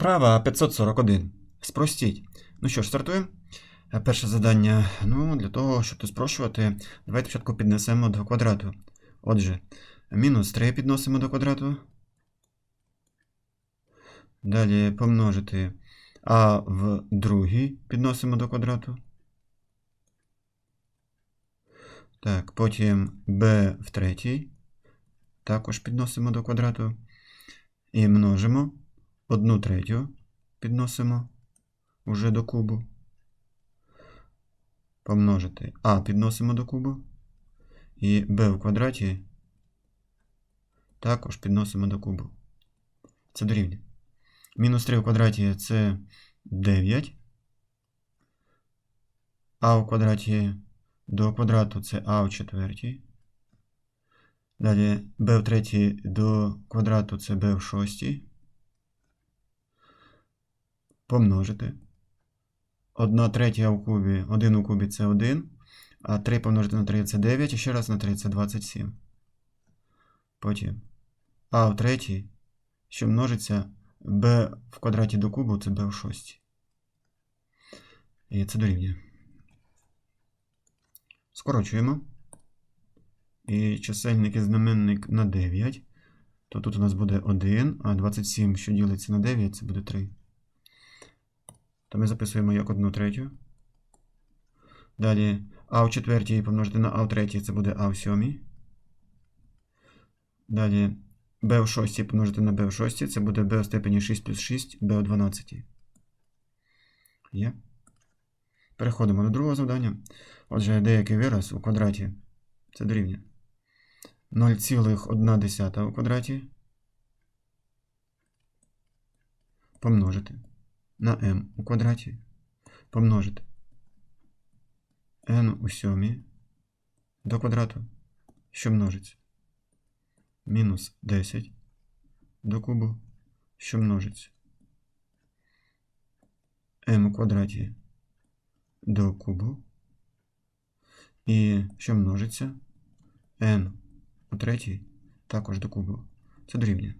Вправа 541. Спростіть. Ну що ж, стартуємо. Е, Перше завдання. Ну, для того, щоб тут спрощувати, давайте спочатку піднесемо до квадрату. Отже, мінус 3 підносимо до квадрату. Далі помножити а в другий підносимо до квадрату. Так, потім b в третій. Також підносимо до квадрату. І множимо. Одну третю підносимо уже до кубу. Помножити а підносимо до кубу. І b в квадраті також підносимо до кубу. Це дорівнює. Мінус 3 в квадраті це 9. А в квадраті до квадрату це а в четвертій. Далі b в третій до квадрату це b в шостій. Помножити. 1 третя у кубі, 1 у кубі це 1, а 3 помножити на 3 це 9, і ще раз на 3 це 27. Потім а в третій, що множиться b в квадраті до кубу, це b в шостій. І це дорівнює. Скорочуємо. І чисельник і знаменник на 9. То тут у нас буде 1, а 27, що ділиться на 9, це буде 3. То ми записуємо як 1 третю. Далі а в четвертій помножити на а в третій, це буде а в сьомій. Далі b в шостій помножити на b в шостій, це буде b в степені 6 плюс 6, b в 12. Є. Переходимо до другого завдання. Отже, деякий вираз у квадраті. Це дорівнює 0,1 у квадраті помножити на m у квадраті помножити n у сьомій до квадрату, що множиться. Мінус 10 до кубу, що множиться. m у квадраті до кубу. І що множиться n у третій також до кубу. Це дорівнює.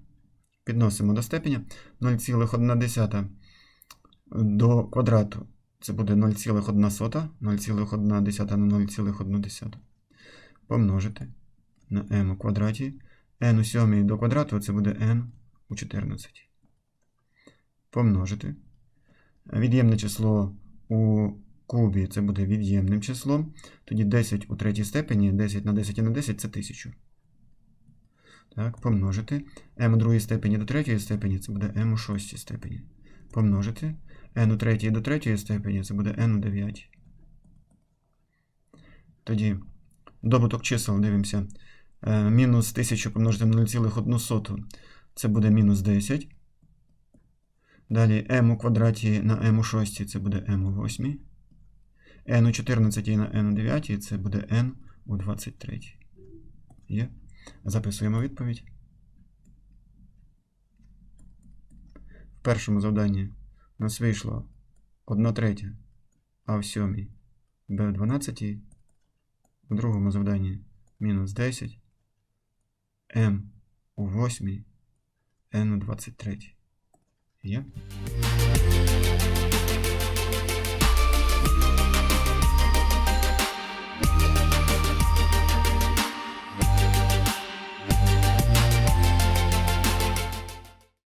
Підносимо до степеня 0,1 до квадрату. Це буде 0,1 сота, 0,1 на 0,1 помножити на m у квадраті. n у сьомій до квадрату це буде n у 14. Помножити. Від'ємне число у кубі це буде від'ємним числом. Тоді 10 у третій степені, 10 на 10 на 10 це 1000. Так, помножити. m у другій степені до третьої степені це буде m у шостій степені. Помножити. N у третій до третьої степені це буде n у дев'ятій. Тоді добуток чисел дивимося. Е, Мінус 1000 помножити на 0,1 це буде мінус 10. Далі m у квадраті на m у шостій це буде m у восьмій. n у 14 на n у 9 це буде n у 23. Є. Записуємо відповідь. В першому завданні нас вийшло 1 третя, а в сьомій Б в 12. У другому завданні мінус 10, М у 8, Н у 23. Є?